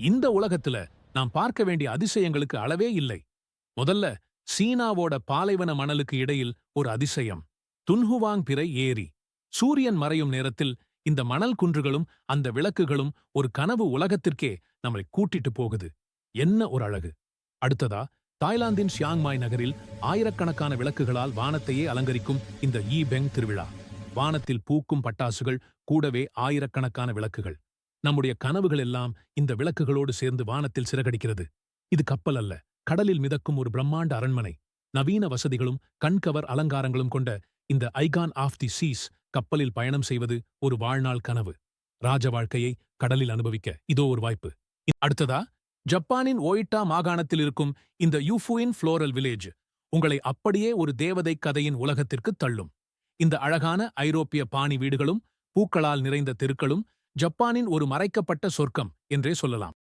இந்த உலகத்துல நாம் பார்க்க வேண்டிய அதிசயங்களுக்கு அளவே இல்லை. முதல்ல சீனாவோட பாலைவன மணலுக்கு இடையில் ஒரு அதிசயம். துன்ஹுவாங் பிறை ஏரி. சூரியன் மறையும் நேரத்தில் இந்த மணல் குன்றுகளும் அந்த விளக்குகளும் ஒரு கனவு உலகத்திற்கே நம்மை கூட்டிட்டு போகுது. என்ன ஒரு அழகு! அடுத்ததா தாய்லாந்தின் ஷியாங்மாய் நகரில் ஆயிரக்கணக்கான விளக்குகளால் வானத்தையே அலங்கரிக்கும் இந்த ஈ பெங் திருவிழா. வானத்தில் பூக்கும் பட்டாசுகள் கூடவே ஆயிரக்கணக்கான விளக்குகள். நம்முடைய கனவுகள் எல்லாம் இந்த விளக்குகளோடு சேர்ந்து வானத்தில் சிறகடிக்கிறது. இது கப்பல் அல்ல கடலில் மிதக்கும் ஒரு பிரம்மாண்ட அரண்மனை. நவீன வசதிகளும் கண்கவர் அலங்காரங்களும் கொண்ட இந்த ஐகான் ஆஃப் தி சீஸ் கப்பலில் பயணம் செய்வது ஒரு வாழ்நாள் கனவு. ராஜ வாழ்க்கையை கடலில் அனுபவிக்க இதோ ஒரு வாய்ப்பு. அடுத்ததா ஜப்பானின் ஓயிட்டா மாகாணத்தில் இருக்கும் இந்த யூஃபுயின் ஃப்ளோரல் வில்லேஜ் உங்களை அப்படியே ஒரு தேவதை கதையின் உலகத்திற்கு தள்ளும். இந்த அழகான ஐரோப்பிய பாணி வீடுகளும் பூக்களால் நிறைந்த தெருக்களும் ஜப்பானின் ஒரு மறைக்கப்பட்ட சொர்க்கம் என்றே சொல்லலாம்.